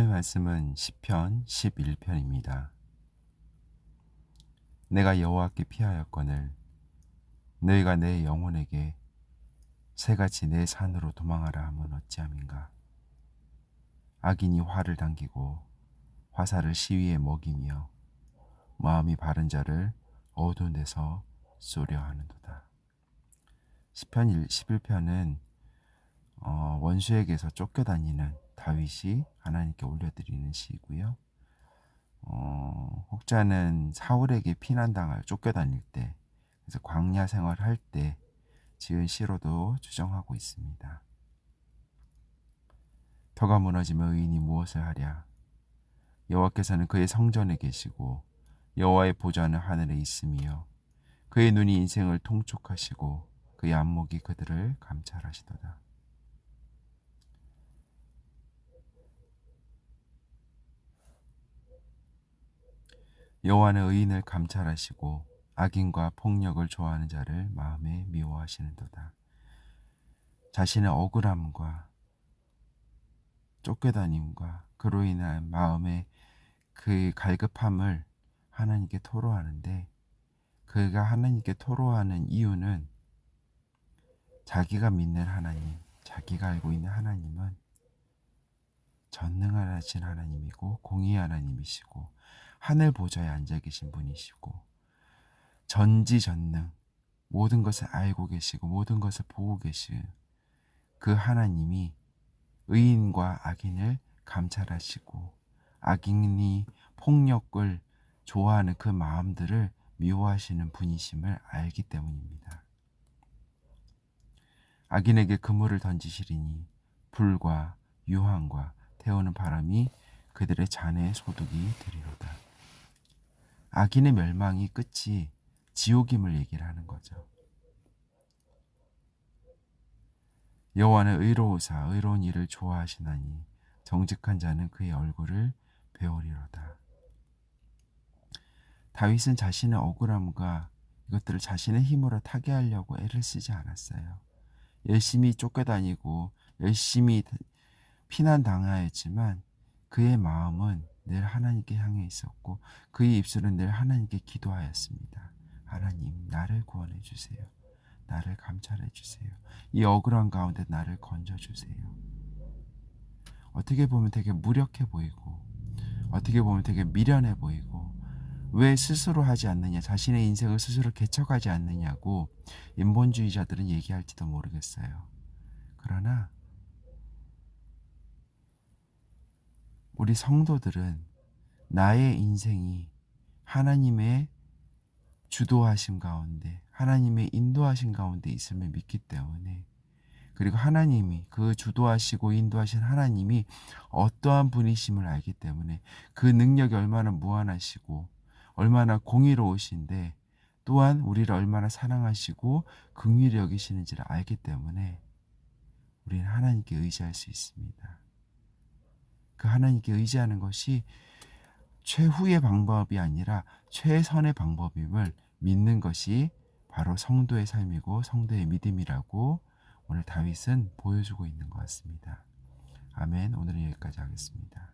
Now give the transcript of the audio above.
말씀은 시편 11편입니다. 내가 여호와께 피하였거늘 너희가 내 영혼에게 새같이 내 산으로 도망하라 하면 어찌함인가 악인이 화를 당기고 화살을 시위에 먹이며 마음이 바른 자를 어두운 데서 쏘려 하는도다. 시편 11편은 어, 원수에게서 쫓겨다니는 다윗이 하나님께 올려드리는 시이고요. 어, 혹자는 사울에게 피난당할 쫓겨다닐 때, 그래서 광야 생활할 때 지은 시로도 주정하고 있습니다. 터가 무너지면 의인이 무엇을 하랴? 여호와께서는 그의 성전에 계시고 여호와의 보좌는 하늘에 있으며 그의 눈이 인생을 통촉하시고 그의 안목이 그들을 감찰하시도다. 여호와는 의인을 감찰하시고 악인과 폭력을 좋아하는 자를 마음에 미워하시는도다. 자신의 억울함과 쫓겨다님과 그로 인한 마음의 그 갈급함을 하나님께 토로하는데 그가 하나님께 토로하는 이유는 자기가 믿는 하나님, 자기가 알고 있는 하나님은 전능하신 하나님이고 공의 하나님이시고 하늘 보좌에 앉아 계신 분이시고 전지전능 모든 것을 알고 계시고 모든 것을 보고 계신 그 하나님이 의인과 악인을 감찰하시고 악인이 폭력을 좋아하는 그 마음들을 미워하시는 분이심을 알기 때문입니다. 악인에게 그물을 던지시리니 불과 유황과 태우는 바람이 그들의 잔에 소득이 되리로다. 악인의 멸망이 끝이 지옥임을 얘기를 하는 거죠. 여호와는 의로우사 의로운 일을 좋아하시나니 정직한 자는 그의 얼굴을 배우리로다. 다윗은 자신의 억울함과 이것들을 자신의 힘으로 타개하려고 애를 쓰지 않았어요. 열심히 쫓겨다니고 열심히 피난 당하였지만 그의 마음은 늘 하나님께 향해 있었고 그의 입술은 늘 하나님께 기도하였습니다. 하나님 나를 구원해 주세요. 나를 감찰해 주세요. 이 억울한 가운데 나를 건져 주세요. 어떻게 보면 되게 무력해 보이고 어떻게 보면 되게 미련해 보이고 왜 스스로 하지 않느냐 자신의 인생을 스스로 개척하지 않느냐고 인본주의자들은 얘기할지도 모르겠어요. 그러나 우리 성도들은 나의 인생이 하나님의 주도하심 가운데, 하나님의 인도하심 가운데 있음을 믿기 때문에, 그리고 하나님이 그 주도하시고 인도하신 하나님이 어떠한 분이심을 알기 때문에 그 능력이 얼마나 무한하시고 얼마나 공의로우신데 또한 우리를 얼마나 사랑하시고 긍휼히 여기시는지를 알기 때문에 우리는 하나님께 의지할 수 있습니다. 그 하나님께 의지하는 것이 최후의 방법이 아니라 최선의 방법임을 믿는 것이 바로 성도의 삶이고 성도의 믿음이라고 오늘 다윗은 보여주고 있는 것 같습니다. 아멘. 오늘은 여기까지 하겠습니다.